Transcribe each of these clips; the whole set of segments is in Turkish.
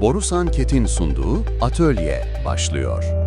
Borusan Ket'in sunduğu Atölye başlıyor.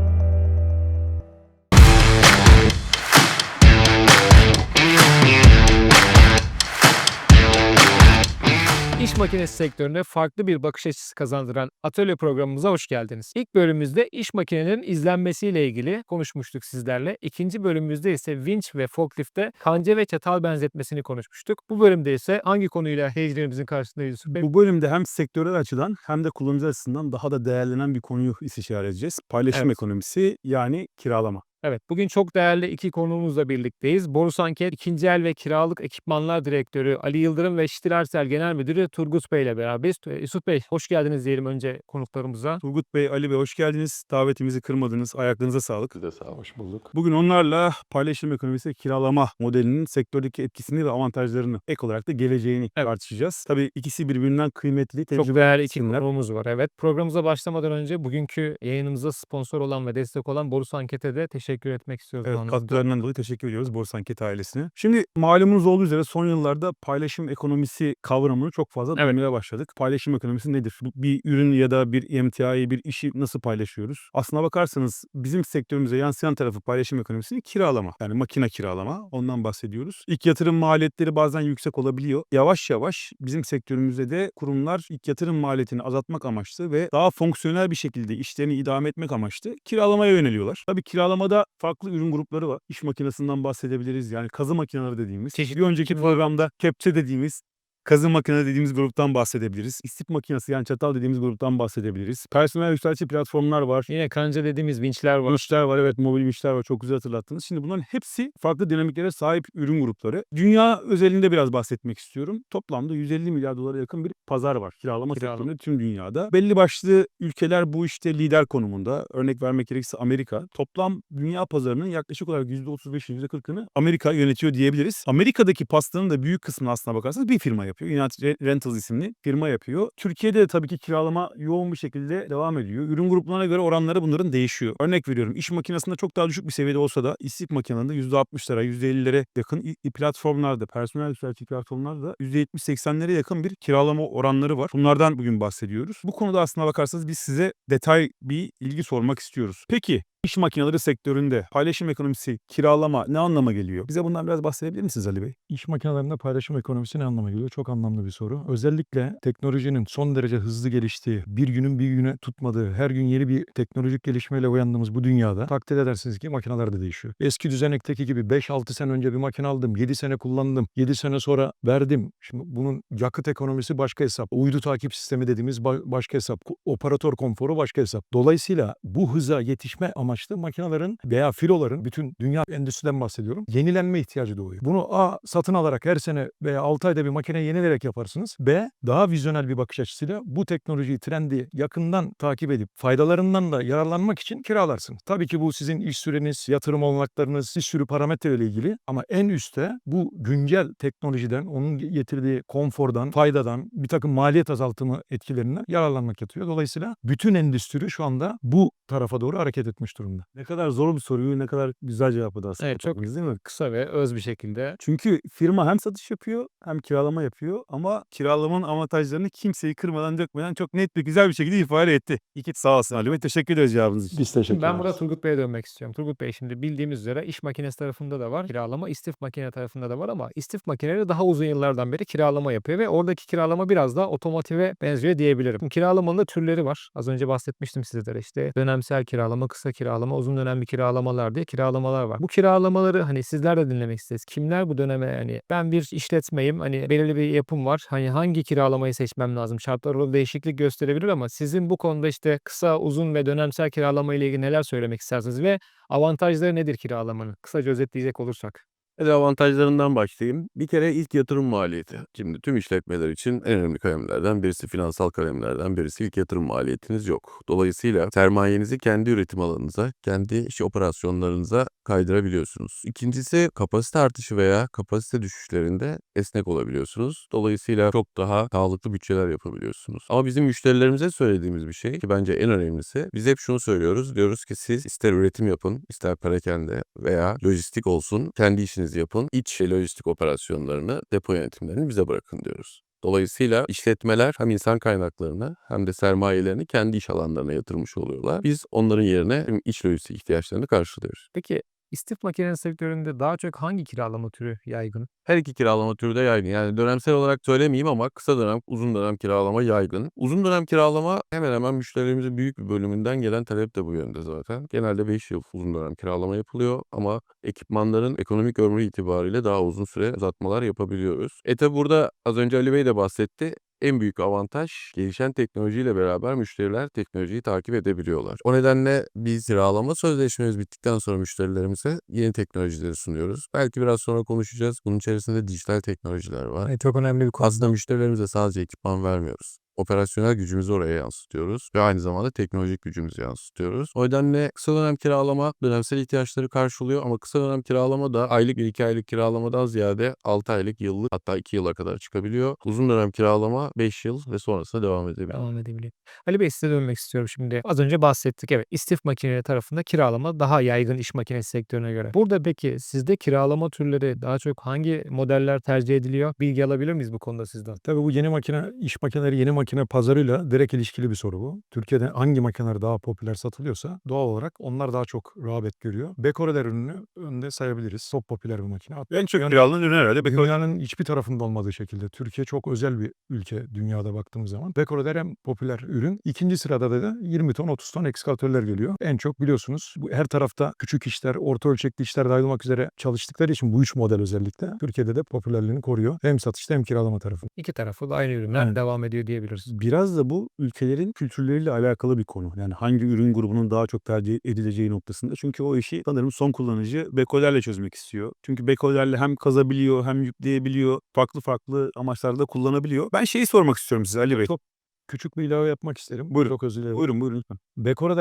İş makinesi sektöründe farklı bir bakış açısı kazandıran atölye programımıza hoş geldiniz. İlk bölümümüzde iş makinelerinin izlenmesiyle ilgili konuşmuştuk sizlerle. İkinci bölümümüzde ise vinç ve forkliftte kanca ve çatal benzetmesini konuşmuştuk. Bu bölümde ise hangi konuyla heyecilerimizin karşısındayız? Bu bölümde hem sektörel açıdan hem de kullanıcı açısından daha da değerlenen bir konuyu istişare edeceğiz. Paylaşım Evet. ekonomisi yani kiralama. Evet, bugün çok değerli iki konuğumuzla birlikteyiz. Borusanket ikinci el ve kiralık ekipmanlar direktörü Ali Yıldırım ve Şitil Arsel Genel Müdürü Turgut Bey ile beraberiz. Ee, Yusuf Bey hoş geldiniz diyelim önce konuklarımıza. Turgut Bey, Ali Bey hoş geldiniz. Davetimizi kırmadınız. Ayaklarınıza sağlık. Siz de sağ hoş bulduk. Bugün onlarla paylaşım ekonomisi kiralama modelinin sektördeki etkisini ve avantajlarını ek olarak da geleceğini Evet. tartışacağız. Tabii ikisi birbirinden kıymetli. Çok değerli iki konuğumuz var. Evet. Programımıza başlamadan önce bugünkü yayınımıza sponsor olan ve destek olan Borus Anket'e de teşekkür etmek istiyoruz. Evet, katkılarından dolayı teşekkür ediyoruz Borsa Anket ailesine. Şimdi malumunuz olduğu üzere son yıllarda paylaşım ekonomisi kavramını çok fazla Evet. duymaya başladık. Paylaşım ekonomisi nedir? Bir ürün ya da bir emtiayı, bir işi nasıl paylaşıyoruz? Aslına bakarsanız bizim sektörümüze yansıyan tarafı paylaşım ekonomisini kiralama. Yani makine kiralama. Ondan bahsediyoruz. İlk yatırım maliyetleri bazen yüksek olabiliyor. Yavaş yavaş bizim sektörümüzde de kurumlar ilk yatırım maliyetini azaltmak amaçlı ve daha fonksiyonel bir şekilde işlerini idame etmek amaçlı kiralamaya yöneliyorlar. Tabii kiralamada farklı ürün grupları var. İş makinesinden bahsedebiliriz. Yani kazı makineleri dediğimiz. Çeşitli Bir önceki programda kepçe dediğimiz Kazı makine dediğimiz gruptan bahsedebiliriz. İstip makinesi yani çatal dediğimiz gruptan bahsedebiliriz. Personel yükseltici platformlar var. Yine kanca dediğimiz vinçler var. Vinçler var evet mobil vinçler var çok güzel hatırlattınız. Şimdi bunların hepsi farklı dinamiklere sahip ürün grupları. Dünya özelinde biraz bahsetmek istiyorum. Toplamda 150 milyar dolara yakın bir pazar var kiralama Kiralama. sektöründe tüm dünyada. Belli başlı ülkeler bu işte lider konumunda. Örnek vermek gerekirse Amerika. Toplam dünya pazarının yaklaşık olarak %35 %40'ını Amerika yönetiyor diyebiliriz. Amerika'daki pastanın da büyük kısmını aslına bakarsanız bir firma yapıyor. United Re- Rentals isimli firma yapıyor. Türkiye'de de tabii ki kiralama yoğun bir şekilde devam ediyor. Ürün gruplarına göre oranları bunların değişiyor. Örnek veriyorum iş makinesinde çok daha düşük bir seviyede olsa da istik makinelerinde %60'lara %50'lere yakın platformlarda, personel yükseltici platformlarda %70-80'lere yakın bir kiralama oranları var. Bunlardan bugün bahsediyoruz. Bu konuda aslına bakarsanız biz size detay bir ilgi sormak istiyoruz. Peki İş makineleri sektöründe paylaşım ekonomisi, kiralama ne anlama geliyor? Bize bundan biraz bahsedebilir misiniz Ali Bey? İş makinelerinde paylaşım ekonomisi ne anlama geliyor? Çok anlamlı bir soru. Özellikle teknolojinin son derece hızlı geliştiği, bir günün bir güne tutmadığı, her gün yeni bir teknolojik gelişmeyle uyandığımız bu dünyada takdir edersiniz ki makineler de değişiyor. Eski düzenekteki gibi 5-6 sene önce bir makine aldım, 7 sene kullandım, 7 sene sonra verdim. Şimdi bunun yakıt ekonomisi başka hesap, uydu takip sistemi dediğimiz ba- başka hesap, operatör konforu başka hesap. Dolayısıyla bu hıza yetişme amaçlı makinelerin veya filoların bütün dünya endüstriden bahsediyorum. Yenilenme ihtiyacı doğuyor. Bunu A satın alarak her sene veya 6 ayda bir makine yenileyerek yaparsınız. B daha vizyonel bir bakış açısıyla bu teknolojiyi, trendi yakından takip edip faydalarından da yararlanmak için kiralarsınız. Tabii ki bu sizin iş süreniz, yatırım olanaklarınız, bir sürü parametreyle ilgili ama en üstte bu güncel teknolojiden, onun getirdiği konfordan, faydadan, bir takım maliyet azaltımı etkilerinden yararlanmak yatıyor. Dolayısıyla bütün endüstri şu anda bu tarafa doğru hareket etmiş durumda. Ne kadar zor bir soruyu ne kadar güzel cevapladı aslında. Evet, çok değil mi? Kısa ve öz bir şekilde. Çünkü firma hem satış yapıyor hem kiralama yapıyor ama kiralamanın avantajlarını kimseyi kırmadan dökmeden çok net bir güzel bir şekilde ifade etti. İki sağ olsun Ali Bey. Teşekkür ederiz cevabınız için. Biz teşekkür Şimdi ben ederiz. burada Turgut Bey'e dönmek istiyorum. Turgut Bey şimdi bildiğimiz üzere iş makinesi tarafında da var kiralama, istif makine tarafında da var ama istif makineleri daha uzun yıllardan beri kiralama yapıyor ve oradaki kiralama biraz daha otomotive benziyor diyebilirim. Şimdi kiralamanın da türleri var. Az önce bahsetmiştim sizlere işte dönemsel kiralama, kısa kiralama, uzun dönemli kiralamalar diye kiralamalar var. Bu kiralamaları hani sizler de dinlemek isteriz. Kimler bu döneme yani ben bir işletmeyim hani belirli bir yapım var. Hani hangi kiralamayı seçmem lazım? Şartlar orada değişiklik gösterebilir ama sizin bu konuda işte kısa, uzun ve dönemsel kiralama ile ilgili neler söylemek istersiniz ve avantajları nedir kiralamanın? Kısaca özetleyecek olursak. Hadi avantajlarından başlayayım. Bir kere ilk yatırım maliyeti. Şimdi tüm işletmeler için en önemli kalemlerden birisi finansal kalemlerden birisi ilk yatırım maliyetiniz yok. Dolayısıyla sermayenizi kendi üretim alanınıza, kendi iş operasyonlarınıza kaydırabiliyorsunuz. İkincisi kapasite artışı veya kapasite düşüşlerinde esnek olabiliyorsunuz. Dolayısıyla çok daha sağlıklı bütçeler yapabiliyorsunuz. Ama bizim müşterilerimize söylediğimiz bir şey ki bence en önemlisi biz hep şunu söylüyoruz. Diyoruz ki siz ister üretim yapın, ister perakende veya lojistik olsun kendi işinizi yapın. İç lojistik operasyonlarını, depo yönetimlerini bize bırakın diyoruz. Dolayısıyla işletmeler hem insan kaynaklarını hem de sermayelerini kendi iş alanlarına yatırmış oluyorlar. Biz onların yerine iç lojistik ihtiyaçlarını karşılıyoruz. Peki istif makinesi sektöründe daha çok hangi kiralama türü yaygın? Her iki kiralama türü de yaygın. Yani dönemsel olarak söylemeyeyim ama kısa dönem, uzun dönem kiralama yaygın. Uzun dönem kiralama hemen hemen müşterilerimizin büyük bir bölümünden gelen talep de bu yönde zaten. Genelde 5 yıl uzun dönem kiralama yapılıyor ama ekipmanların ekonomik ömrü itibariyle daha uzun süre uzatmalar yapabiliyoruz. E tabi burada az önce Ali Bey de bahsetti. En büyük avantaj gelişen teknolojiyle beraber müşteriler teknolojiyi takip edebiliyorlar. O nedenle biz kiralama sözleşmemiz bittikten sonra müşterilerimize yeni teknolojileri sunuyoruz. Belki biraz sonra konuşacağız. Bunun içerisinde dijital teknolojiler var. çok önemli bir konu. Aslında müşterilerimize sadece ekipman vermiyoruz. Operasyonel gücümüzü oraya yansıtıyoruz ve aynı zamanda teknolojik gücümüzü yansıtıyoruz. O nedenle kısa dönem kiralama dönemsel ihtiyaçları karşılıyor ama kısa dönem kiralama da aylık ve 2 aylık kiralamadan ziyade 6 aylık, yıllık hatta 2 yıla kadar çıkabiliyor. Uzun dönem kiralama 5 yıl ve sonrasında devam edebiliyor. Devam edebiliyor. Ali Bey size dönmek istiyorum şimdi. Az önce bahsettik evet istif makineleri tarafında kiralama daha yaygın iş makinesi sektörüne göre. Burada peki sizde kiralama türleri daha çok hangi modeller tercih ediliyor? Bilgi alabilir miyiz bu konuda sizden? Tabii bu yeni makine, iş makineleri yeni makine pazarıyla direkt ilişkili bir soru bu. Türkiye'de hangi makineler daha popüler satılıyorsa doğal olarak onlar daha çok rağbet görüyor. Bekoreler ürünü önde sayabiliriz. Çok popüler bir makine. En çok Yani kiralanan ürün herhalde. Beko- Dünyanın hiçbir tarafında olmadığı şekilde. Türkiye çok özel bir ülke dünyada baktığımız zaman. Bekoreler en popüler ürün. İkinci sırada da 20 ton 30 ton ekskavatörler geliyor. En çok biliyorsunuz bu her tarafta küçük işler, orta ölçekli işler dahil olmak üzere çalıştıkları için bu üç model özellikle Türkiye'de de popülerliğini koruyor. Hem satışta hem kiralama tarafında. İki tarafı da aynı ürünler Evet. devam ediyor diyebiliriz. Biraz da bu ülkelerin kültürleriyle alakalı bir konu. Yani hangi ürün grubunun daha çok tercih edileceği noktasında. Çünkü o işi sanırım son kullanıcı bekolerle çözmek istiyor. Çünkü bekolerle hem kazabiliyor hem yükleyebiliyor. Farklı farklı amaçlarda kullanabiliyor. Ben şeyi sormak istiyorum size Ali Bey. Çok Küçük bir ilave yapmak isterim. Buyurun. Çok özür dilerim. Buyurun buyurun lütfen.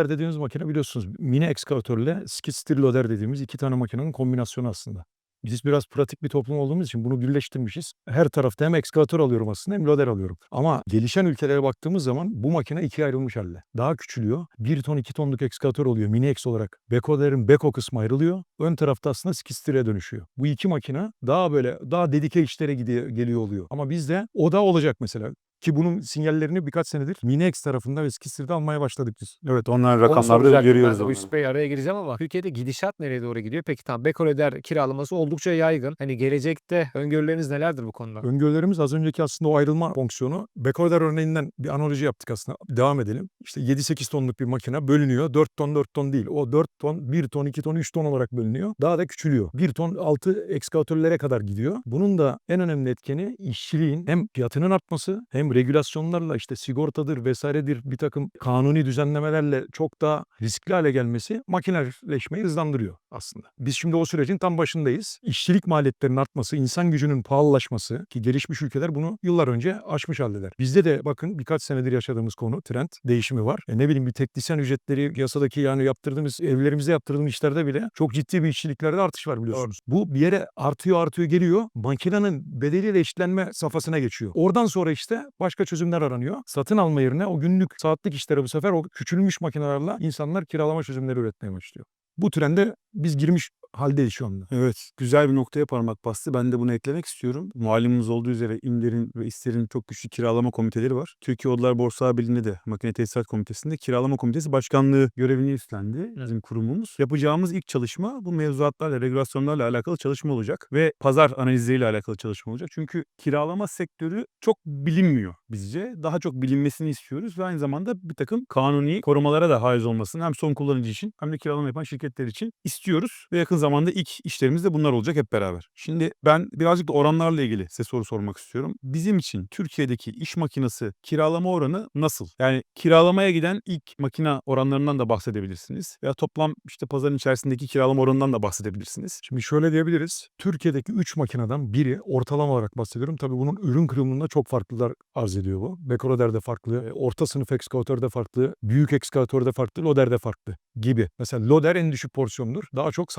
Dediğimiz makine biliyorsunuz mini ekskavatörle skid steer loader dediğimiz iki tane makinenin kombinasyonu aslında. Biz biraz pratik bir toplum olduğumuz için bunu birleştirmişiz. Her tarafta hem ekskavatör alıyorum aslında hem loader alıyorum. Ama gelişen ülkelere baktığımız zaman bu makine ikiye ayrılmış halde. Daha küçülüyor. 1 ton 2 tonluk ekskavatör oluyor mini eks olarak. Bekolerin beko kısmı ayrılıyor. Ön tarafta aslında skid steer'e dönüşüyor. Bu iki makine daha böyle daha dedike işlere gidiyor, geliyor oluyor. Ama bizde o da olacak mesela. Ki bunun sinyallerini birkaç senedir Minex tarafında ve Skistir'de almaya başladık biz. Evet onlar Onu rakamlarda görüyoruz. ben de. Bu. Yusuf Bey araya gireceğim ama Türkiye'de gidişat nereye doğru gidiyor? Peki tamam Bekore'der kiralaması oldukça yaygın. Hani gelecekte öngörüleriniz nelerdir bu konuda? Öngörülerimiz az önceki aslında o ayrılma fonksiyonu. Bekoder örneğinden bir analoji yaptık aslında. Devam edelim. İşte 7-8 tonluk bir makine bölünüyor. 4 ton 4 ton değil. O 4 ton, 1 ton, 2 ton, 3 ton olarak bölünüyor. Daha da küçülüyor. 1 ton altı ekskavatörlere kadar gidiyor. Bunun da en önemli etkeni işçiliğin hem fiyatının artması hem regülasyonlarla işte sigortadır vesairedir bir takım kanuni düzenlemelerle çok daha riskli hale gelmesi makineleşmeyi hızlandırıyor aslında. Biz şimdi o sürecin tam başındayız. İşçilik maliyetlerinin artması, insan gücünün pahalılaşması ki gelişmiş ülkeler bunu yıllar önce aşmış haldeler. Bizde de bakın birkaç senedir yaşadığımız konu trend değişimi var. E ne bileyim bir teknisyen ücretleri yasadaki yani yaptırdığımız evlerimizde yaptırdığımız işlerde bile çok ciddi bir işçiliklerde artış var biliyorsunuz. Bu bir yere artıyor artıyor geliyor. Makinenin bedeliyle eşitlenme safhasına geçiyor. Oradan sonra işte başka çözümler aranıyor. Satın alma yerine o günlük saatlik işlere bu sefer o küçülmüş makinelerle insanlar kiralama çözümleri üretmeye başlıyor. Bu trende biz girmiş haldeyiz şu anda. Evet, güzel bir noktaya parmak bastı. Ben de bunu eklemek istiyorum. Malumunuz olduğu üzere İMDER'in ve İSTER'in çok güçlü kiralama komiteleri var. Türkiye Odalar Borsa Birliği'nde de Makine Tesisat Komitesi'nde kiralama komitesi başkanlığı görevini üstlendi bizim kurumumuz. Yapacağımız ilk çalışma bu mevzuatlarla, regülasyonlarla alakalı çalışma olacak ve pazar analizleriyle alakalı çalışma olacak. Çünkü kiralama sektörü çok bilinmiyor bizce. Daha çok bilinmesini istiyoruz ve aynı zamanda bir takım kanuni korumalara da haiz olmasını hem son kullanıcı için hem de kiralama yapan şirketler için istiyoruz ve yakın zamanda ilk işlerimiz de bunlar olacak hep beraber. Şimdi ben birazcık da oranlarla ilgili size soru sormak istiyorum. Bizim için Türkiye'deki iş makinesi kiralama oranı nasıl? Yani kiralamaya giden ilk makina oranlarından da bahsedebilirsiniz. Veya toplam işte pazarın içerisindeki kiralama oranından da bahsedebilirsiniz. Şimdi şöyle diyebiliriz. Türkiye'deki 3 makineden biri ortalama olarak bahsediyorum. Tabii bunun ürün kırılımında çok farklılar arz ediyor bu. Bekoroder'de farklı, e, orta sınıf ekskavatörde farklı, büyük ekskavatörde farklı, loder'de farklı gibi. Mesela loder en düşük porsiyondur. Daha çok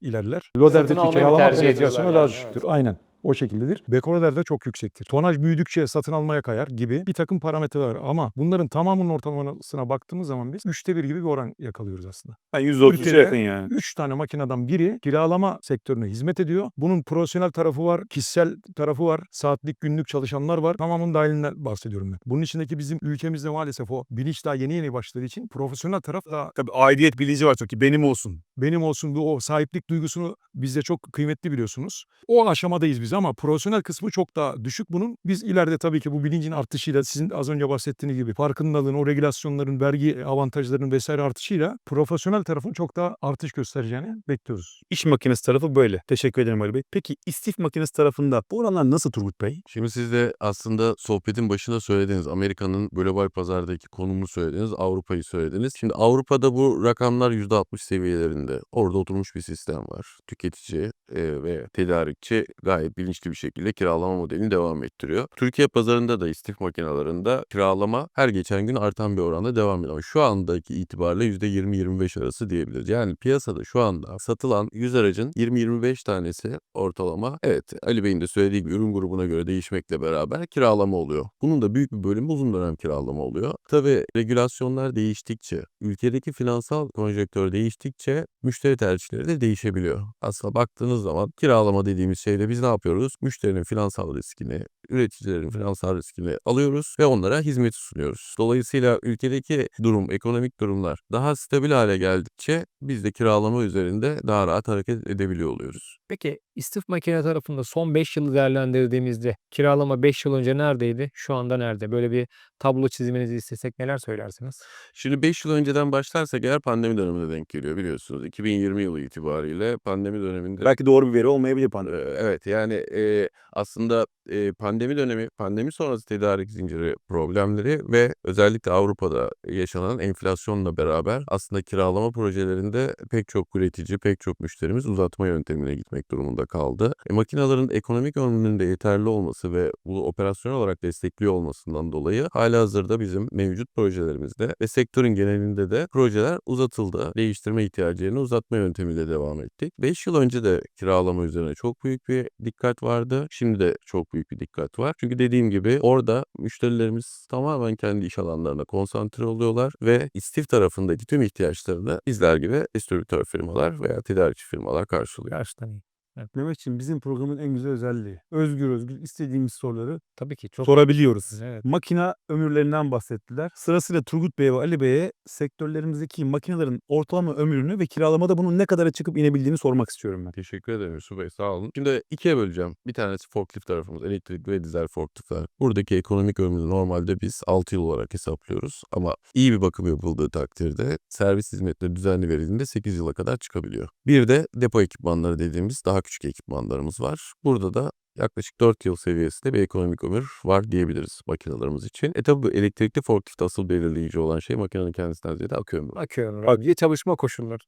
ilerler. Loder'deki kiralama tercih ediyorlar daha yani, düşüktür. Aynen. O şekildedir. Bekoreler de çok yüksektir. Tonaj büyüdükçe satın almaya kayar gibi bir takım parametreler var. Ama bunların tamamının ortalamasına baktığımız zaman biz üçte bir gibi bir oran yakalıyoruz aslında. Yani %33'e Ülkede yakın yani. 3 tane makineden biri kiralama sektörüne hizmet ediyor. Bunun profesyonel tarafı var, kişisel tarafı var, saatlik günlük çalışanlar var. Tamamının dahilinden bahsediyorum ben. Bunun içindeki bizim ülkemizde maalesef o bilinç daha yeni yeni başladığı için profesyonel taraf da Tabii aidiyet bilinci var çok ki benim olsun. benim olsun bu o sahiplik duygusunu bizde çok kıymetli biliyorsunuz. O aşamadayız biz ama profesyonel kısmı çok daha düşük bunun. Biz ileride tabii ki bu bilincin artışıyla sizin az önce bahsettiğiniz gibi farkındalığın, o regülasyonların, vergi avantajlarının vesaire artışıyla profesyonel tarafın çok daha artış göstereceğini bekliyoruz. İş makinesi tarafı böyle. Teşekkür ederim Ali Bey. Peki istif makinesi tarafında bu oranlar nasıl Turgut Bey? Şimdi siz de aslında sohbetin başında söylediniz. Amerika'nın global pazardaki konumunu söylediniz. Avrupa'yı söylediniz. Şimdi Avrupa'da bu rakamlar %60 seviyelerinde. Orada oturmuş bir sistem var. Tüketici e, ve tedarikçi gayet bilinçli bir şekilde kiralama modelini devam ettiriyor. Türkiye pazarında da istif makinalarında kiralama her geçen gün artan bir oranda devam ediyor. Şu andaki itibariyle %20-25 arası diyebiliriz. Yani piyasada şu anda satılan 100 aracın 20-25 tanesi ortalama evet Ali Bey'in de söylediği gibi ürün grubuna göre değişmekle beraber kiralama oluyor. Bunun da büyük bir bölümü uzun dönem kiralama oluyor. Tabii regülasyonlar değiştikçe, ülkedeki finansal konjektör değiştikçe müşteri tercihleri de değişebiliyor. Aslında baktığınız zaman kiralama dediğimiz şeyde biz ne yapıyoruz? Müşterinin finansal riskini, üreticilerin finansal riskini alıyoruz ve onlara hizmeti sunuyoruz. Dolayısıyla ülkedeki durum, ekonomik durumlar daha stabil hale geldikçe biz de kiralama üzerinde daha rahat hareket edebiliyor oluyoruz. Peki istif makine tarafında son 5 yılı değerlendirdiğimizde kiralama 5 yıl önce neredeydi? Şu anda nerede? Böyle bir tablo çizmenizi istesek neler söylersiniz? Şimdi 5 yıl önceden başlarsak eğer pandemi dönemine denk geliyor biliyorsunuz. 2020 yılı itibariyle pandemi döneminde Belki doğru bir veri olmayabilir pandemi. Evet, yani, eee, aslında, eee, pandemi dönemi, pandemi sonrası tedarik zinciri problemleri ve özellikle Avrupa'da yaşanan enflasyonla beraber aslında kiralama projelerinde pek çok üretici, pek çok müşterimiz uzatma yöntemine gitmek durumunda kaldı. E, makinaların ekonomik ömrünün de yeterli olması ve bu operasyonel olarak destekliyor olmasından dolayı hâlihazırda bizim mevcut projelerimizde ve sektörün genelinde de projeler uzatıldı. Değiştirme ihtiyacı yerine uzatma yöntemiyle devam ettik. 5 yıl önce de kiralama üzerine çok büyük bir dikkat vardı. Şimdi de çok büyük bir dikkat var. Çünkü dediğim gibi orada müşterilerimiz tamamen kendi iş alanlarına konsantre oluyorlar ve istif tarafındaki tüm ihtiyaçlarını bizler gibi distribütör firmalar veya tedarikçi firmalar karşılıyor. Gerçekten iyi. Mehmetciğim bizim programın en güzel özelliği. Özgür özgür istediğimiz soruları Tabii ki çok sorabiliyoruz. Evet. Makina ömürlerinden bahsettiler. Sırasıyla Turgut Bey ve Ali Bey'e sektörlerimizdeki makinelerin ortalama ömrünü ve kiralamada bunun ne kadara çıkıp inebildiğini sormak istiyorum ben. Teşekkür ederim Yusuf Bey sağ olun. Şimdi ikiye böleceğim. Bir tanesi forklift tarafımız elektrikli ve dizel forkliftler. Buradaki ekonomik ömrünü normalde biz 6 yıl olarak hesaplıyoruz. Ama iyi bir bakım yapıldığı takdirde servis hizmetleri düzenli verildiğinde 8 yıla kadar çıkabiliyor. Bir de depo ekipmanları dediğimiz daha küçük ekipmanlarımız var. Burada da yaklaşık 4 yıl seviyesinde bir ekonomik ömür var diyebiliriz makinelerimiz için. E tabi bu elektrikli forklift asıl belirleyici olan şey makinenin kendisinden ziyade akü ömrü. Bakıyorum. Abi. Çalışma koşulları.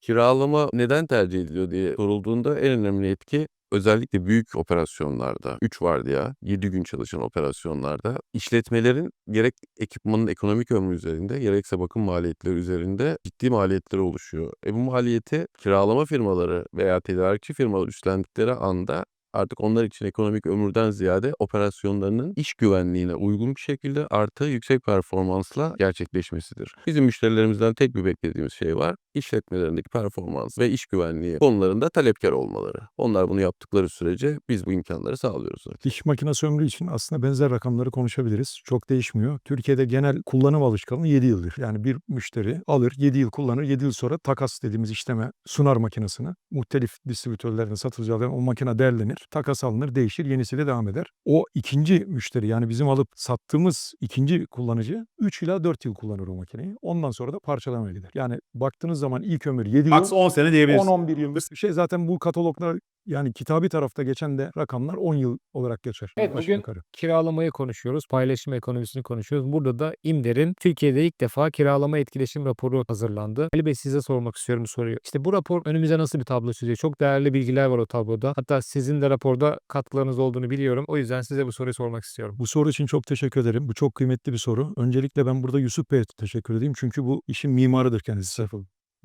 Kiralama neden tercih ediliyor diye sorulduğunda en önemli etki özellikle büyük operasyonlarda 3 vardiya 7 gün çalışan operasyonlarda işletmelerin gerek ekipmanın ekonomik ömrü üzerinde gerekse bakım maliyetleri üzerinde ciddi maliyetleri oluşuyor. E bu maliyeti kiralama firmaları veya tedarikçi firmalar üstlendikleri anda artık onlar için ekonomik ömürden ziyade operasyonlarının iş güvenliğine uygun bir şekilde artı yüksek performansla gerçekleşmesidir. Bizim müşterilerimizden tek bir beklediğimiz şey var. İşletmelerindeki performans ve iş güvenliği konularında talepkar olmaları. Onlar bunu yaptıkları sürece biz bu imkanları sağlıyoruz. zaten. İş makinesi ömrü için aslında benzer rakamları konuşabiliriz. Çok değişmiyor. Türkiye'de genel kullanım alışkanlığı 7 yıldır. Yani bir müşteri alır 7 yıl kullanır 7 yıl sonra takas dediğimiz işleme sunar makinesini. Muhtelif distribütörlerine satıcılardan o makine değerlenir. Takas alınır değişir yenisiyle devam eder. O ikinci müşteri yani bizim alıp sattığımız ikinci kullanıcı 3 ila 4 yıl kullanır o makineyi. Ondan sonra da parçalamaya gider. Yani baktığınız zaman ilk ömür 7 yıl. Max 10 sene diyebiliriz. 10-11 yıldır bir şey zaten bu kataloglar yani kitabi tarafta geçen de rakamlar 10 yıl olarak geçer. Evet, bugün yukarı. kiralamayı konuşuyoruz. Paylaşım ekonomisini konuşuyoruz. Burada da İMDER'in Türkiye'de ilk defa kiralama etkileşim raporu hazırlandı. Ali Bey size sormak istiyorum soruyu. İşte bu rapor önümüze nasıl bir tablo çiziyor? Çok değerli bilgiler var o tabloda. Hatta sizin de raporda katkılarınız olduğunu biliyorum. O yüzden size bu soruyu sormak istiyorum. Bu soru için çok teşekkür ederim. Bu çok kıymetli bir soru. Öncelikle ben burada Yusuf Bey'e teşekkür edeyim. Çünkü bu işin mimarıdır kendisi.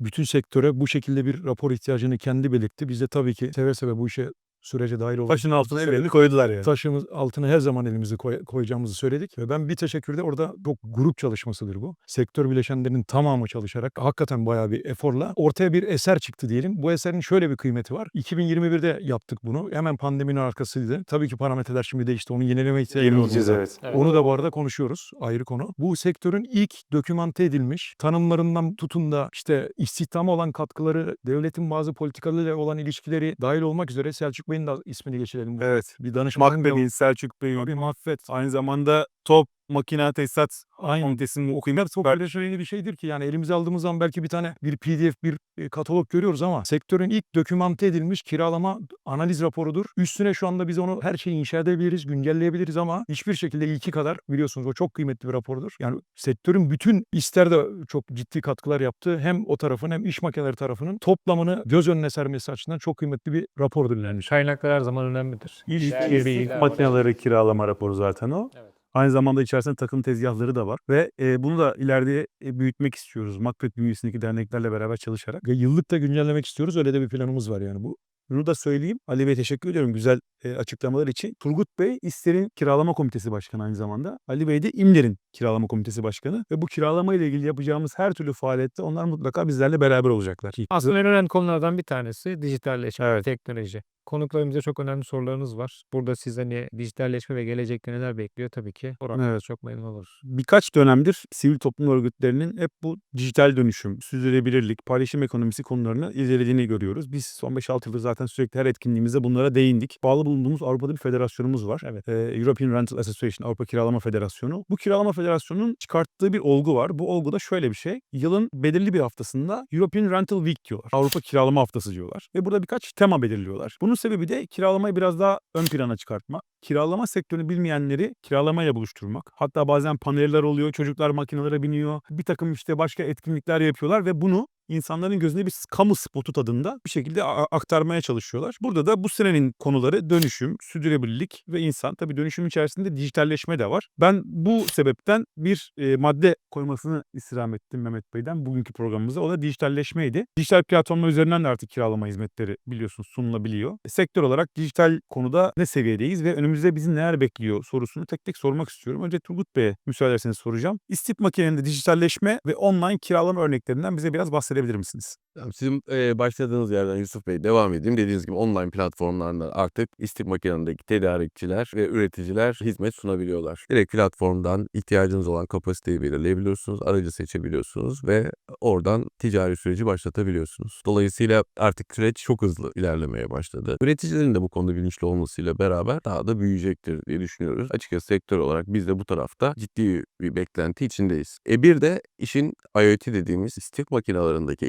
Bütün sektöre bu şekilde bir rapor ihtiyacını kendi belirtti. Biz de tabii ki seve seve bu işe sürece dahil olmak Taşın altına ellerini koydular yani. taşımız altına her zaman elimizi koy- koyacağımızı söyledik ve ben bir teşekkürde orada çok grup çalışmasıdır bu. Sektör bileşenlerinin tamamı çalışarak hakikaten bayağı bir eforla ortaya bir eser çıktı diyelim. Bu eserin şöyle bir kıymeti var. 2021'de yaptık bunu. Hemen pandeminin arkasıydı. Tabii ki parametreler şimdi değişti. Onu yenileme ihtiyacı Yenileyeceğiz var. evet. Evet. Onu da bu arada konuşuyoruz. Ayrı konu. Bu sektörün ilk dokümante edilmiş tanımlarından tutun da işte istihdama olan katkıları, devletin bazı politikalarıyla olan ilişkileri dahil olmak üzere Selçuk Bey'in de ismini geçirelim. Evet. Bir danışmanın Makbebin, Selçuk Bey, bir mahvet. aynı zamanda top, makina, tesisat Aynen. komitesinin okuyayım. Çok böyle şöyle bir şeydir ki yani elimize aldığımız zaman belki bir tane bir PDF, bir e, katalog görüyoruz ama sektörün ilk dokümante edilmiş kiralama analiz raporudur. Üstüne şu anda biz onu her şeyi inşa edebiliriz, güncelleyebiliriz ama hiçbir şekilde ilki kadar biliyorsunuz o çok kıymetli bir rapordur. Yani sektörün bütün ister de çok ciddi katkılar yaptı. Hem o tarafın hem iş makineleri tarafının toplamını göz önüne sermesi açısından çok kıymetli bir rapordur yani. Kaynaklar her zaman önemlidir. İlk ilk makineleri kiralama raporu zaten o. Evet. Aynı zamanda içerisinde takım tezgahları da var ve e, bunu da ileride e, büyütmek istiyoruz. Makbet bünyesindeki derneklerle beraber çalışarak. Ve Yıllık da güncellemek istiyoruz. Öyle de bir planımız var yani bu. Bunu da söyleyeyim. Ali Bey teşekkür ediyorum güzel e, açıklamalar için. Turgut Bey İster'in kiralama komitesi başkanı aynı zamanda. Ali Bey de İmler'in kiralama komitesi başkanı. Ve bu kiralama ile ilgili yapacağımız her türlü faaliyette onlar mutlaka bizlerle beraber olacaklar. Aslında en önemli konulardan bir tanesi dijitalleşme, Evet. teknoloji. Konuklarımıza çok önemli sorularınız var. Burada siz hani dijitalleşme ve gelecekte neler bekliyor tabii ki. Orada Evet. çok memnun oluruz. birkaç dönemdir sivil toplum örgütlerinin hep bu dijital dönüşüm, sürdürülebilirlik, paylaşım ekonomisi konularını ilerlediğini görüyoruz. Biz son 5-6 yıldır zaten sürekli her etkinliğimizde bunlara değindik. Bağlı bulunduğumuz Avrupa'da bir federasyonumuz var. Evet. Ee, European Rental Association, Avrupa Kiralama Federasyonu. Bu kiralama federasyonunun çıkarttığı bir olgu var. Bu olgu da şöyle bir şey. Yılın belirli bir haftasında European Rental Week diyorlar. Avrupa Kiralama Haftası diyorlar. Ve burada birkaç tema belirliyorlar. Bunun sebebi de kiralamayı biraz daha ön plana çıkartma. Kiralama sektörünü bilmeyenleri kiralamayla buluşturmak. Hatta bazen paneller oluyor, çocuklar makinelere biniyor. Bir takım işte başka etkinlikler yapıyorlar ve bunu insanların gözüne bir kamu spotu tadında bir şekilde aktarmaya çalışıyorlar. Burada da bu senenin konuları dönüşüm, sürdürülebilirlik ve insan. Tabii dönüşüm içerisinde dijitalleşme de var. Ben bu sebepten bir e, madde koymasını istirham ettim Mehmet Bey'den bugünkü programımıza. O da dijitalleşmeydi. Dijital platformlar üzerinden de artık kiralama hizmetleri biliyorsunuz sunulabiliyor. Sektör olarak dijital konuda ne seviyedeyiz ve önümüzde bizi neler bekliyor sorusunu tek tek sormak istiyorum. Önce Turgut Bey'e müsaade ederseniz soracağım. İstip makinenin dijitalleşme ve online kiralama örneklerinden bize biraz bahsedebilir misiniz? Sizin başladığınız yerden Yusuf Bey devam edeyim. Dediğiniz gibi online platformlardan artık istif makinelerindeki tedarikçiler ve üreticiler hizmet sunabiliyorlar. Direkt platformdan ihtiyacınız olan kapasiteyi belirleyebiliyorsunuz, aracı seçebiliyorsunuz ve oradan ticari süreci başlatabiliyorsunuz. Dolayısıyla artık süreç çok hızlı ilerlemeye başladı. Üreticilerin de bu konuda bilinçli olmasıyla beraber daha da büyüyecektir diye düşünüyoruz. Açıkçası sektör olarak biz de bu tarafta ciddi bir beklenti içindeyiz. E bir de işin IoT dediğimiz istif makinelerindeki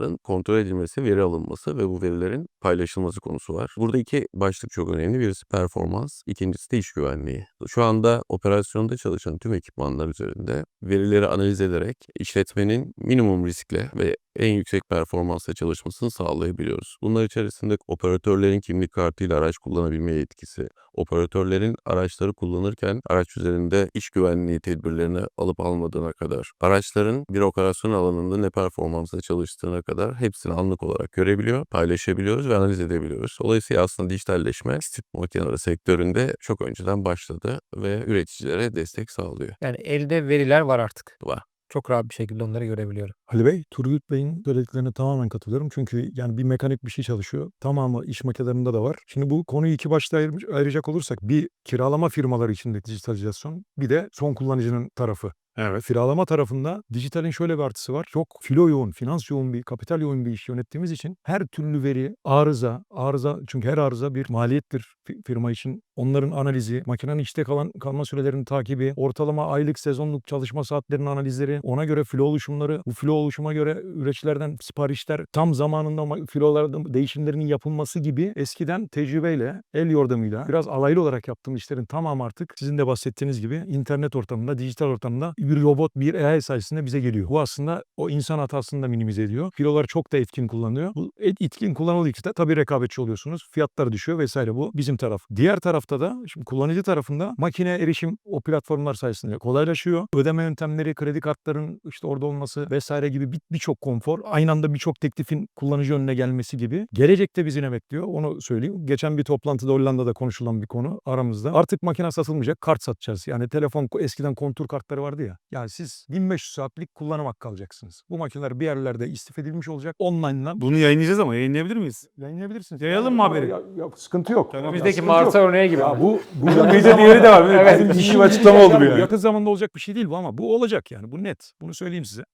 ekipmanların kontrol edilmesi, veri alınması ve bu verilerin paylaşılması konusu var. Burada iki başlık çok önemli. Birisi performans, ikincisi de iş güvenliği. Şu anda operasyonda çalışan tüm ekipmanlar üzerinde verileri analiz ederek işletmenin minimum riskle ve en yüksek performansla çalışmasını sağlayabiliyoruz. Bunlar içerisinde operatörlerin kimlik kartıyla araç kullanabilme yetkisi, operatörlerin araçları kullanırken araç üzerinde iş güvenliği tedbirlerini alıp almadığına kadar, araçların bir operasyon alanında ne performansla çalıştığına kadar hepsini anlık olarak görebiliyor, paylaşabiliyoruz ve analiz edebiliyoruz. Dolayısıyla aslında dijitalleşme istif makineleri sektöründe çok önceden başladı ve üreticilere destek sağlıyor. Yani elde veriler var artık. Var. Çok rahat bir şekilde onları görebiliyorum. Ali Bey, Turgut Bey'in söylediklerine tamamen katılıyorum. Çünkü yani bir mekanik bir şey çalışıyor. Tamamı iş makinelerinde de var. Şimdi bu konuyu iki başta ayıracak olursak bir kiralama firmaları içinde dijitalizasyon bir de son kullanıcının tarafı. Evet. Firalama tarafında dijitalin şöyle bir artısı var. Çok filo yoğun, finans yoğun bir, kapital yoğun bir iş yönettiğimiz için her türlü veri, arıza, arıza çünkü her arıza bir maliyettir fi- firma için. Onların analizi, makinenin işte kalan kalma sürelerinin takibi, ortalama aylık, sezonluk çalışma saatlerinin analizleri, ona göre filo oluşumları, bu filo oluşuma göre üreticilerden siparişler, tam zamanında ma- filolarda değişimlerinin yapılması gibi eskiden tecrübeyle, el yordamıyla biraz alaylı olarak yaptığımız işlerin tamamı artık sizin de bahsettiğiniz gibi internet ortamında, dijital ortamda bir robot, bir AI sayesinde bize geliyor. Bu aslında o insan hatasını da minimize ediyor. Filolar çok da etkin kullanılıyor. Bu et- etkin kullanıldıkça da tabii rekabetçi oluyorsunuz. Fiyatlar düşüyor vesaire bu bizim taraf. Diğer tarafta noktada şimdi kullanıcı tarafında makine erişim o platformlar sayesinde kolaylaşıyor. Ödeme yöntemleri, kredi kartların işte orada olması vesaire gibi bir- birçok konfor, aynı anda birçok teklifin kullanıcı önüne gelmesi gibi. Gelecekte bizi ne bekliyor onu söyleyeyim. Geçen bir toplantıda Hollanda'da konuşulan bir konu aramızda. Artık makine satılmayacak, kart satacağız. Yani telefon eskiden kontur kartları vardı ya. Yani siz 1500 saatlik kullanım hakkı alacaksınız. Bu makineler bir yerlerde istif edilmiş olacak. Online'la Bunu yayınlayacağız ama yayınlayabilir miyiz? yayınlayabilirsiniz. Yayalım mı haberi? Ya, ya, sıkıntı yok. Ya, yok. Martı örneği gibi. Ya bu bu bir de diğeri de var. Evet. Bizim bir açıklama oldu bu yani. Yakın zamanda olacak bir şey değil bu ama bu olacak yani. Bu net. Bunu söyleyeyim size.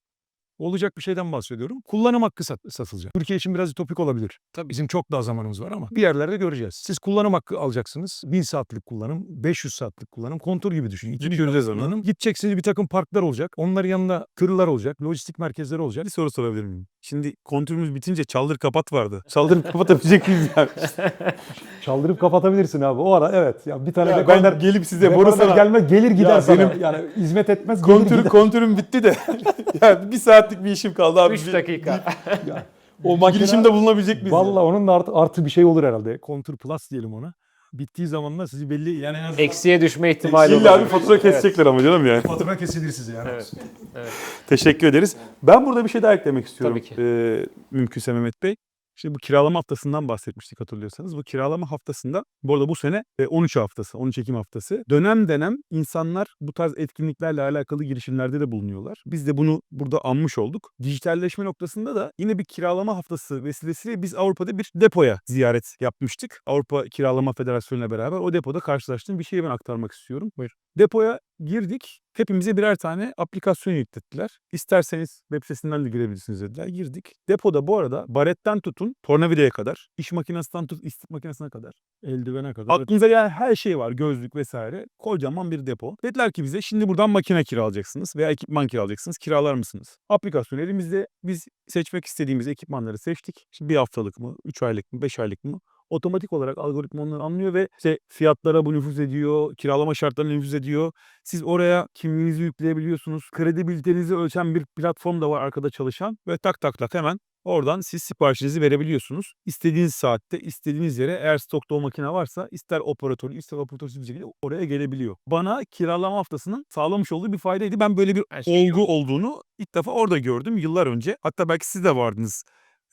Olacak bir şeyden bahsediyorum. Kullanım hakkı sat- satılacak. Türkiye için biraz ütopik olabilir. Tabii bizim çok daha zamanımız var ama bir yerlerde göreceğiz. Siz kullanım hakkı alacaksınız. 1000 saatlik kullanım, 500 saatlik kullanım, kontur gibi düşünün. 2000 göreceğiz kullanım. Gideceksiniz bir takım parklar olacak. Onların yanında tırlar olacak, lojistik merkezleri olacak. Bir soru sorabilir miyim? Şimdi kontürümüz bitince çaldır kapat vardı. Çaldırıp kapatabilecek miyiz yani? Çaldırıp kapatabilirsin abi. O ara evet. Ya bir tane Ya ben gelip size boru sana... gelme gelir gider Ya sana. benim- Yani hizmet etmez gelir Kontür, gider. kontürüm bitti de. yani bir saatlik bir işim kaldı abi. 3 Bir- dakika. O makine... girişimde bulunabilecek miyiz? Valla onun da artı, artı bir şey olur herhalde. Kontur plus diyelim ona. Bittiği zaman da sizi belli yani en azından Eksiye düşme ihtimali İlla olabilir. bir fatura kesecekler ama canım yani. fatura kesilir size yani. Evet. Evet. Teşekkür ederiz. Ben burada bir şey daha eklemek istiyorum. Tabii ki. Ee, mümkünse Mehmet Bey. Şimdi bu kiralama haftasından bahsetmiştik hatırlıyorsanız. Bu kiralama haftasında bu arada bu sene e, 13 haftası, 13 Ekim haftası. Dönem dönem insanlar bu tarz etkinliklerle alakalı girişimlerde de bulunuyorlar. Biz de bunu burada anmış olduk. Dijitalleşme noktasında da yine bir kiralama haftası vesilesiyle biz Avrupa'da bir depoya ziyaret yapmıştık. Avrupa Kiralama Federasyonu ile beraber o depoda karşılaştığım bir şeyi ben aktarmak istiyorum. Buyur. Depoya girdik. Hepimize birer tane aplikasyon yüklettiler. İsterseniz web sitesinden de girebilirsiniz dediler. Girdik. Depoda bu arada baretten tutun tornavidaya kadar, iş makinesinden tut istif makinesine kadar. Eldivene kadar. Aklınıza gelen her şey var. Gözlük vesaire. Kocaman bir depo. Dediler ki bize şimdi buradan makine kiralayacaksınız veya ekipman kiralayacaksınız. Kiralar mısınız? Aplikasyon elimizde. Biz seçmek istediğimiz ekipmanları seçtik. Şimdi bir haftalık mı, üç aylık mı, beş aylık mı? Otomatik olarak algoritma onları anlıyor ve işte fiyatlara bu nüfuz ediyor, kiralama şartlarına nüfuz ediyor. Siz oraya kimliğinizi yükleyebiliyorsunuz. Kredibilitenizi ölçen bir platform da var arkada çalışan ve tak tak tak hemen Oradan siz siparişinizi verebiliyorsunuz. İstediğiniz saatte, istediğiniz yere eğer stokta o makine varsa ister operatör, ister operatörsüz bir şekilde oraya gelebiliyor. Bana kiralama haftasının sağlamış olduğu bir faydaydı. Ben böyle bir şey olgu olduğunu ilk defa orada gördüm yıllar önce. Hatta belki siz de vardınız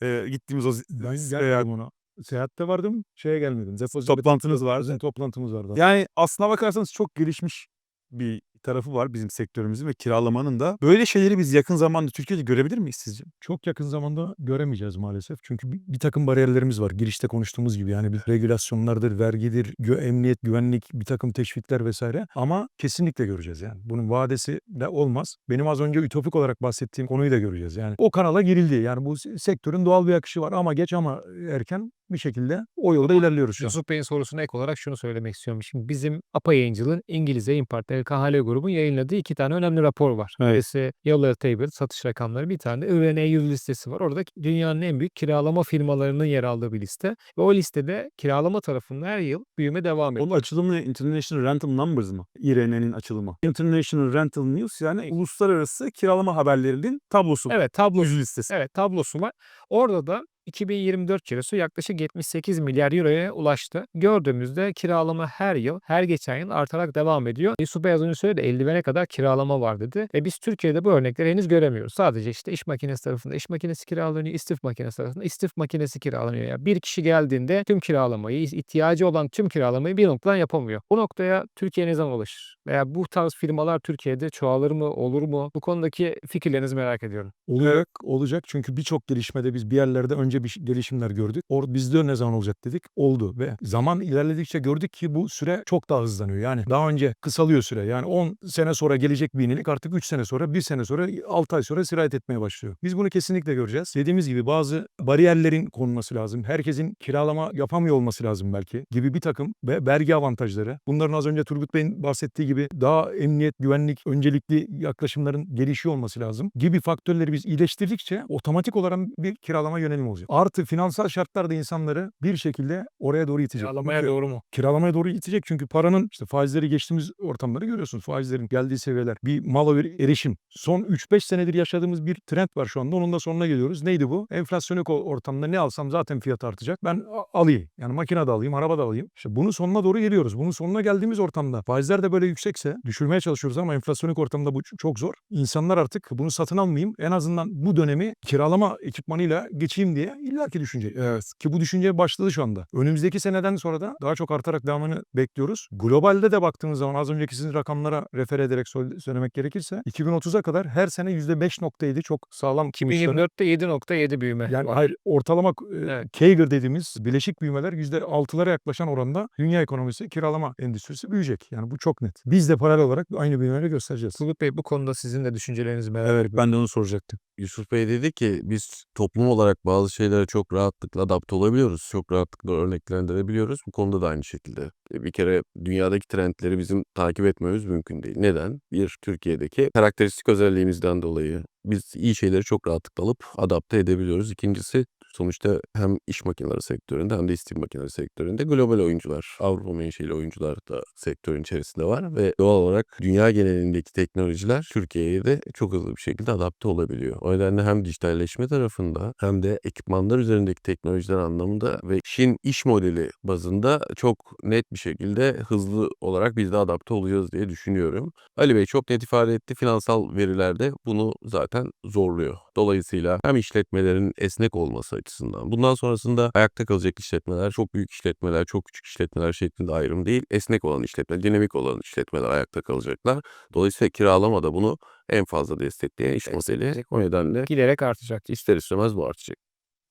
e, gittiğimiz o Ben gelmedim ona. Seyahatte vardım, şeye gelmedim. Depozito Toplantınız vardı. Bizim toplantımız vardı. Yani aslına bakarsanız çok gelişmiş bir tarafı var bizim sektörümüzün ve kiralamanın da. Böyle şeyleri biz yakın zamanda Türkiye'de görebilir miyiz sizce? Çok yakın zamanda göremeyeceğiz maalesef. Çünkü bir, bir takım bariyerlerimiz var. Girişte konuştuğumuz gibi yani bir regülasyonlardır, vergidir, gö- emniyet, güvenlik, bir takım teşvikler vesaire. Ama kesinlikle göreceğiz yani. Bunun vadesi de olmaz. Benim az önce ütopik olarak bahsettiğim konuyu da göreceğiz. Yani o kanala girildi. Yani bu se- sektörün doğal bir akışı var ama geç ama erken bir şekilde o yolda ilerliyoruz şu an. Yusuf Bey'in sorusuna ek olarak şunu söylemek istiyorum. Şimdi bizim APA yayıncılığın İngiliz yayın partneri KHL grubun yayınladığı iki tane önemli rapor var. Evet. Birisi Yellow Table satış rakamları bir tane de 100 listesi var. Orada dünyanın en büyük kiralama firmalarının yer aldığı bir liste. Ve o listede kiralama tarafında her yıl büyüme devam ediyor. Onun açılımı? International Rental Numbers mı? İRN'nin açılımı. International Rental News yani uluslararası kiralama haberlerinin tablosu. Evet tablosu. Yüz listesi. Evet tablosu var. Orada da 2024 cirosu yaklaşık 78 milyar euroya ulaştı. Gördüğümüzde kiralama her yıl, her geçen yıl artarak devam ediyor. Yusuf Bey az önce söyledi 50 kadar kiralama var dedi. Ve biz Türkiye'de bu örnekleri henüz göremiyoruz. Sadece işte iş makinesi tarafında iş makinesi kiralanıyor, istif makinesi tarafında istif makinesi kiralanıyor. Yani bir kişi geldiğinde tüm kiralamayı, ihtiyacı olan tüm kiralamayı bir noktadan yapamıyor. Bu noktaya Türkiye ne zaman ulaşır? Veya bu tarz firmalar Türkiye'de çoğalır mı, olur mu? Bu konudaki fikirlerinizi merak ediyorum. Olacak, olacak çünkü birçok gelişmede biz bir yerlerde önce bir şey- gelişimler gördük. Or bizde ne zaman olacak dedik. Oldu ve zaman ilerledikçe gördük ki bu süre çok daha hızlanıyor. Yani daha önce kısalıyor süre. Yani 10 sene sonra gelecek bir yenilik artık 3 sene sonra, 1 sene sonra, 6 ay sonra sirayet etmeye başlıyor. Biz bunu kesinlikle göreceğiz. Dediğimiz gibi bazı bariyerlerin konulması lazım. Herkesin kiralama yapamıyor olması lazım belki gibi bir takım ve vergi avantajları. Bunların az önce Turgut Bey'in bahsettiği gibi daha emniyet, güvenlik, öncelikli yaklaşımların gelişiyor olması lazım gibi faktörleri biz iyileştirdikçe otomatik olarak bir kiralama yönelimi olacak. Olacak. Artı finansal şartlar da insanları bir şekilde oraya doğru itecek. Kiralamaya Çünkü- doğru mu? kiralamaya doğru itecek çünkü paranın işte faizleri geçtiğimiz ortamları görüyorsunuz. Faizlerin geldiği seviyeler. Bir mala bir erişim. Son 3-5 senedir yaşadığımız bir trend var şu anda. Onun da sonuna geliyoruz. Neydi bu? Enflasyonik ortamda ne alsam zaten fiyat artacak. Ben alayım. Yani makine de alayım, araba da alayım. İşte bunun sonuna doğru geliyoruz. Bunun sonuna geldiğimiz ortamda faizler de böyle yüksekse düşürmeye çalışıyoruz ama enflasyonik ortamda bu çok zor. İnsanlar artık bunu satın almayayım. En azından bu dönemi kiralama ekipmanıyla geçeyim diye illaki düşünecek. Evet. Ki bu düşünce başladı şu anda. Önümüzdeki seneden sonra da daha çok artarak devamını bekliyoruz. Globalde de baktığınız zaman az önceki sizin rakamlara refer ederek söyle- söylemek gerekirse 2030'a kadar her sene %5.7 çok sağlam sonuçları- 2024'te 7.7 büyüme. yani var. hayır ortalama Evet. CAGR dediğimiz bileşik büyümeler %6'lara yaklaşan oranda dünya ekonomisi kiralama endüstrisi büyüyecek. Yani bu çok net. Biz de paralel olarak aynı büyümeleri göstereceğiz. Turgut Bey bu konuda sizin de düşüncelerinizi merak Evet ediyorum. ben de onu soracaktım. Yusuf Bey dedi ki biz toplum olarak bazı şeylere çok rahatlıkla adapte olabiliyoruz. Çok rahatlıkla örneklendirebiliyoruz. Bu konuda da aynı şekilde. E, Bir kere dünyadaki trendleri bizim takip etmemiz mümkün değil. Neden? Bir, Türkiye'deki karakteristik özelliğimizden dolayı biz iyi şeyleri çok rahatlıkla alıp adapte edebiliyoruz. İkincisi sonuçta hem iş makineleri sektöründe hem de istim makineleri sektöründe global oyuncular, Avrupa menşeli oyuncular da sektörün içerisinde var ve doğal olarak dünya genelindeki teknolojiler Türkiye'ye de çok hızlı bir şekilde adapte olabiliyor. O nedenle hem dijitalleşme tarafında hem de ekipmanlar üzerindeki teknolojiler anlamında ve işin iş modeli bazında çok net bir şekilde hızlı olarak biz de adapte olacağız diye düşünüyorum. Ali Bey çok net ifade etti. Finansal verilerde bunu zaten zorluyor. Dolayısıyla hem işletmelerin esnek olması açısından bundan sonrasında ayakta kalacak işletmeler, çok büyük işletmeler, çok küçük işletmeler şeklinde ayrım değil. Esnek olan işletmeler, dinamik olan işletmeler ayakta kalacaklar. Dolayısıyla kiralama da bunu en fazla destekleyen iş modeli. O nedenle Giderek artacak. ister istemez bu artacak.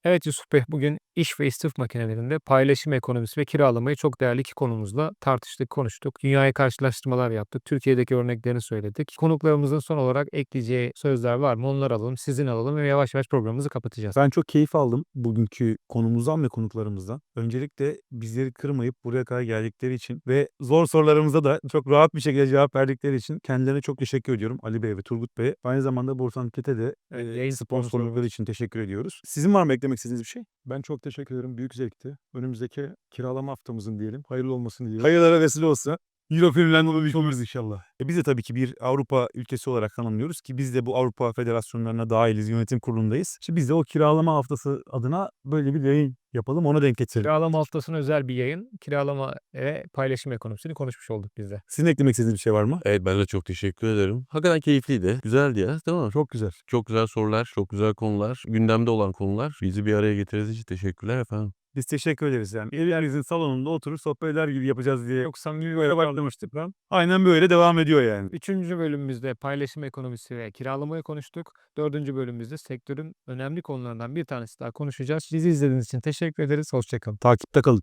Evet Yusuf Bey, bugün iş ve istif makinelerinde paylaşım ekonomisi ve kiralamayı çok değerli iki konumuzla tartıştık, konuştuk. Dünyaya karşılaştırmalar yaptık. Türkiye'deki örneklerini söyledik. Konuklarımızın son olarak ekleyeceği sözler var mı? Onları alalım, sizin alalım ve yavaş yavaş programımızı kapatacağız. Ben çok keyif aldım bugünkü konumuzdan ve konuklarımızdan. Öncelikle bizleri kırmayıp buraya kadar geldikleri için ve zor sorularımıza da çok rahat bir şekilde cevap verdikleri için kendilerine çok teşekkür ediyorum Ali Bey ve Turgut Bey. Aynı zamanda Borsa Anket'e de Evet, e, sponsorlukları için teşekkür ediyoruz. Sizin var mı eklemek istediğiniz bir şey? Ben çok teşekkür ederim. Büyük zevkti. Önümüzdeki kiralama haftamızın diyelim. Hayırlı olmasını diliyorum. Hayırlara vesile olsa. Euro filmlerinde bir oluruz inşallah. E biz de tabii ki bir Avrupa ülkesi olarak tanımlıyoruz ki biz de bu Avrupa federasyonlarına dahiliz, yönetim kurulundayız. İşte biz de o kiralama haftası adına böyle bir yayın yapalım, ona denk getirelim. Kiralama haftasına özel bir yayın. Kiralama ve paylaşım ekonomisini konuşmuş olduk biz de. Sizin eklemek istediğiniz bir şey var mı? Evet ben de çok teşekkür ederim. Hakikaten keyifliydi. Güzeldi ya değil mi? Çok güzel. Çok güzel sorular, çok güzel konular, gündemde olan konular. Bizi bir araya getirdiğiniz için teşekkürler efendim. Biz teşekkür ederiz yani. Evlerimizin salonunda oturup sohbet eder gibi yapacağız diye. Çok samimi böyle başlamıştık lan. Aynen böyle devam ediyor yani. Üçüncü bölümümüzde paylaşım ekonomisi ve kiralamayı konuştuk. Dördüncü bölümümüzde sektörün önemli konularından bir tanesi daha konuşacağız. Bizi izlediğiniz için teşekkür ederiz. Hoşçakalın. Takipte kalın.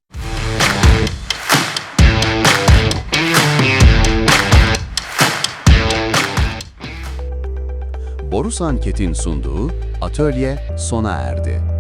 Borusan Anket'in sunduğu Atölye sona erdi.